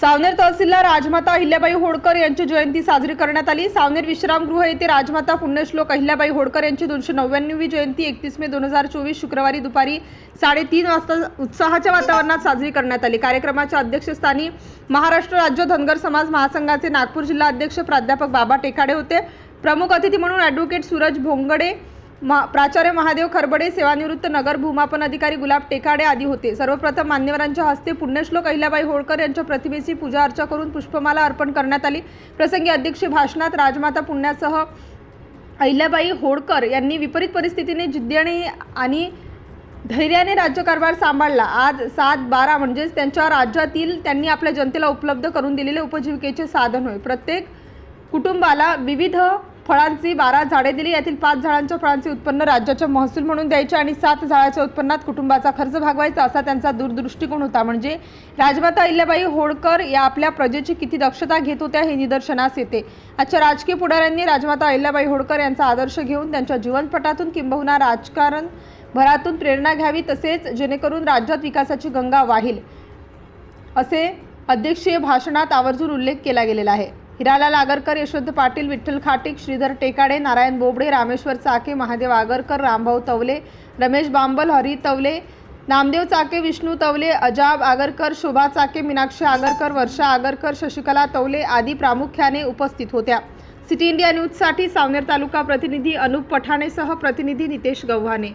सावनेर तहसीलला राजमाता अहिल्याबाई होडकर यांची जयंती साजरी करण्यात आली. सावनेर विश्रामगृह येथे राजमाता पुण्यश्लोक अहिल्याबाई होडकर यांची दोनशे नव्याण्णवी जयंती एकतीस मे दोन हजार चोवीस शुक्रवारी दुपारी साडेतीन वाजता उत्साहाच्या वातावरणात साजरी करण्यात आली. कार्यक्रमाच्या अध्यक्षस्थानी महाराष्ट्र राज्य धनगर समाज महासंघाचे नागपूर जिल्हा अध्यक्ष प्राध्यापक बाबा टेकाडे होते. प्रमुख अतिथी म्हणून ॲडव्होकेट सूरज भोंगडे मा- प्राचार्य महादेव खरबडे सेवानिवृत्त नगर भूमापन अधिकारी गुलाब टेकाडे आदी होते. सर्वप्रथम मान्यवरांच्या हस्ते पुण्यश्लोक अहिल्याबाई होळकर यांच्या प्रतिमेची पूजा अर्चा करून पुष्पमाला अर्पण करण्यात आली. प्रसंगी अध्यक्ष भाषणात राजमाता पुण्यासह अहिल्याबाई होळकर यांनी विपरीत परिस्थितीने जिद्दीने आणि धैर्याने राज्यकारभार सांभाळला. आज सात बारा म्हणजेच त्यांच्या राज्यातील त्यांनी आपल्या जनतेला उपलब्ध करून दिलेले उपजीविकेचे साधन होय. प्रत्येक कुटुंबाला विविध फळांची बारा झाडे दिली. यातील पाच झाडांच्या फळांचे उत्पन्न राज्याच्या महसूल म्हणून द्यायचे आणि सात झाडाच्या उत्पन्नात कुटुंबाचा खर्च भागवायचा असा त्यांचा दूरदृष्टिकोन होता. म्हणजे राजमाता अहिल्याबाई होळकर या आपल्या प्रजेची किती दक्षता घेत होत्या हे निदर्शनास येते. आजच्या राजकीय पुढाऱ्यांनी राजमाता अहिल्याबाई होळकर यांचा आदर्श घेऊन त्यांच्या जीवनपटातून किंबहुना राजकारण भरातून प्रेरणा घ्यावी तसेच जेणेकरून राज्यात विकासाची गंगा वाहील असे अध्यक्षीय भाषणात आवर्जून उल्लेख केला गेलेला आहे. हिरालाल आगरकर यशवंत पाटील विठ्ठल खाटिक श्रीधर टेकाडे नारायण बोबडे रामेश्वर चाके महादेव आगरकर रामभाऊ तवले रमेश बांबल हरी तवले नामदेव चाके विष्णू तवले अजाब आगरकर शोभा चाके मीनाक्षी आगरकर वर्षा आगरकर शशिकला तवले आदी प्रामुख्याने उपस्थित होत्या. सिटी इंडिया न्यूजसाठी सावनेर तालुका प्रतिनिधी अनुप पठाणेसह प्रतिनिधी नितेश गव्हाणे.